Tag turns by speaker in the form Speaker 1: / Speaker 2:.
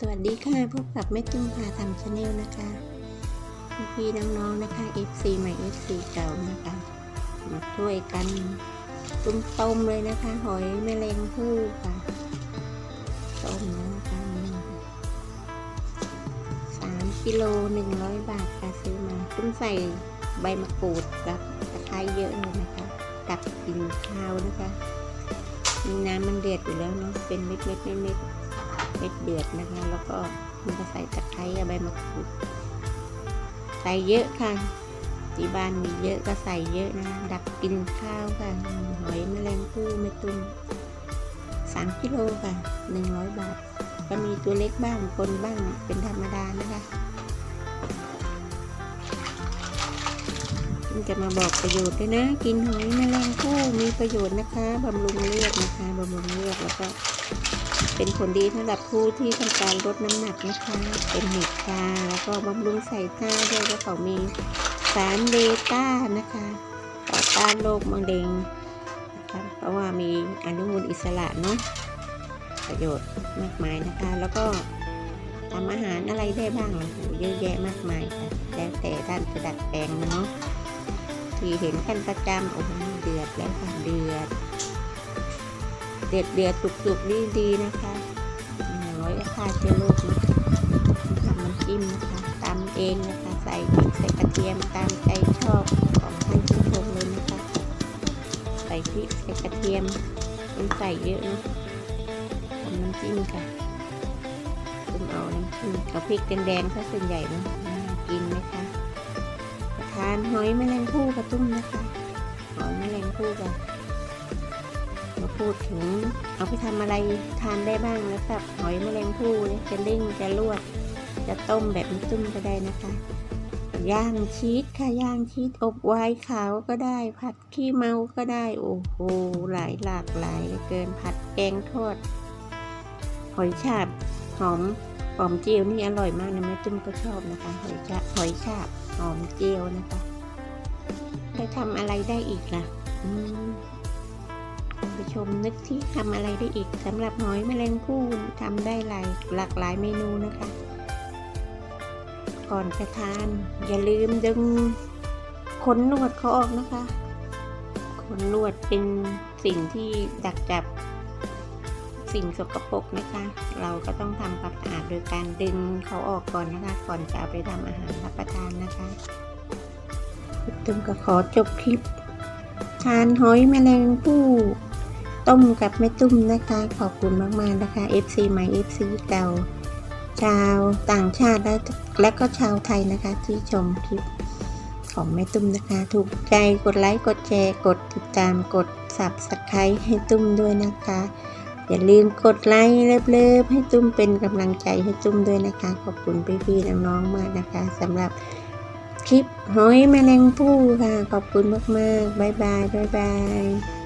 Speaker 1: สวัสดีค่ะพบกับแม่ตุ้มพาทำชาแนลนะคะพี่ๆน้องๆนะคะ FC ใหม่ FC เก่านะคะมาช่วยกันตุ้มต้มเลยนะคะ หอยแมลงภู่ค่ะต้มนะคะสามกิโลหนึ่งร้อยบาทค่ะซื้อมาตุ้มใส่ใบมะกรูดกับตะไคร้เยอะเลยนะคะกับกินข้าวนะคะนี่น้ำมันเดือดอยู่แล้วเนาะเป็นเม็ดเม็ดเม็ดเม็ด เม็ดเดือดนะคะ แล้วก็มันก็ใส่ตะไคร้ใบมะกรูดใส่เยอะค่ะที่บ้านมีเยอะก็ใส่เยอะนะ ดับกลินข้าวค่ะหอยแมลงภู่ไม่ตุ้มสามกิโลค่ะหนึ่งร้อยบาท ก็มีตัวเล็กบ้างคนบ้างเป็นธรรมดานะคะซึ่จะมาบอกประโยชน์ด้วยนะ กินหอยแมลงภู่มีประโยชน์นะคะบำรุงเลือดนะคะบำรุงเลือดแล้วก็ เป็นผลดีสำหรับผู้ที่ต้องการลดน้ำหนักนะคะ เป็นเห็ดชาแล้วก็บำรุงสายตาด้วยแล้วเขามีสารเบต้านะคะต่อต้านโรคมะเร็งนะคะเพราะว่ามีอนุมูลอิสระเนาะประโยชน์มากมายนะคะ แล้วก็ทำอาหารอะไรได้บ้างโอ้โหเยอะแยะมากมายค่ะแล้วแต่ท่านจะดัดแปลงเนาะที่เห็นกันประจำโอ้โหเดือดแล้วค่ะเดือด เดือดเดือดสุกๆดีดีๆนะคะร้อยค่าเชื้อโรคนะคะทำน้ำจิ้มนะคะตำเองนะคะ ใส่พริกใส่กระเทียมตามใจชอบของท่านผู้ชมเลยนะคะ ใส่พริกใส่กระเทียมมันใส่เยอะนะทำน้ำจิ้มค่ะตุ้มเอาน้ำจิ้มกับพริกแดงๆถ้าส่วนใหญ่เนะน่ากินนะคะทานหอยแมลงภู่กระตุ้มนะคะหอยแมลงภู่ค่ะ มาพูดถึง เอาไปทำอะไรทานได้บ้างแล้วกับ หอยแมลงภู่จะเล่งจะลวกจะต้มแบบน้ำตุ้มก็ได้นะคะ ย่างชีสค่ะย่างชีสอบไวน์ขาวก็ได้ ผัดขี้เมาก็ได้ โอ้โหหลายหลากหลายเกินผัดแกงทอดหอยฉาบหอมหอมเจียวนี่อร่อยมากนะแม่ตุ้มก็ชอบนะคะหอยฉาบหอยฉาบหอมเจียวนะคะไปทำอะไรได้อีกล่ะ อืม คุณผู้ชมนึกที่ทำอะไรได้อีกสำหรับหอยแมลงภู่ทำได้หลายหลากหลายเมนูนะคะ ก่อนจะทาน อย่าลืมดึงขนนวดเขาออกนะคะขนนวดเป็นสิ่งที่ดักจับสิ่งสกปรกนะคะ เราก็ต้องทำความสะอาดโดยการดึงเขาออกก่อนนะคะ ก่อนจะเอาไปทำอาหารรับประทานนะคะตึมก็ขอจบคลิป ทานหอยแมลงภู่ ต้มกับแม่ตุ้มนะคะ ขอบคุณมากๆนะคะ FC ใหม่ FC เก่า ชาวต่างชาติและและก็ชาวไทยนะคะ ที่ชมคลิปของแม่ตุ้มนะคะ ถูกใจกดไลค์กดแชร์กดติดตามกด subscribe ให้ตุ้มด้วยนะคะ อย่าลืมกดไลค์เลิฟๆให้ตุ้มเป็นกำลังใจให้ตุ้มด้วยนะคะ ขอบคุณพี่ๆน้องๆมากนะคะสำหรับคลิปหอยแมลงภู่ค่ะ ขอบคุณมากๆ บ๊ายบาย บ๊ายบาย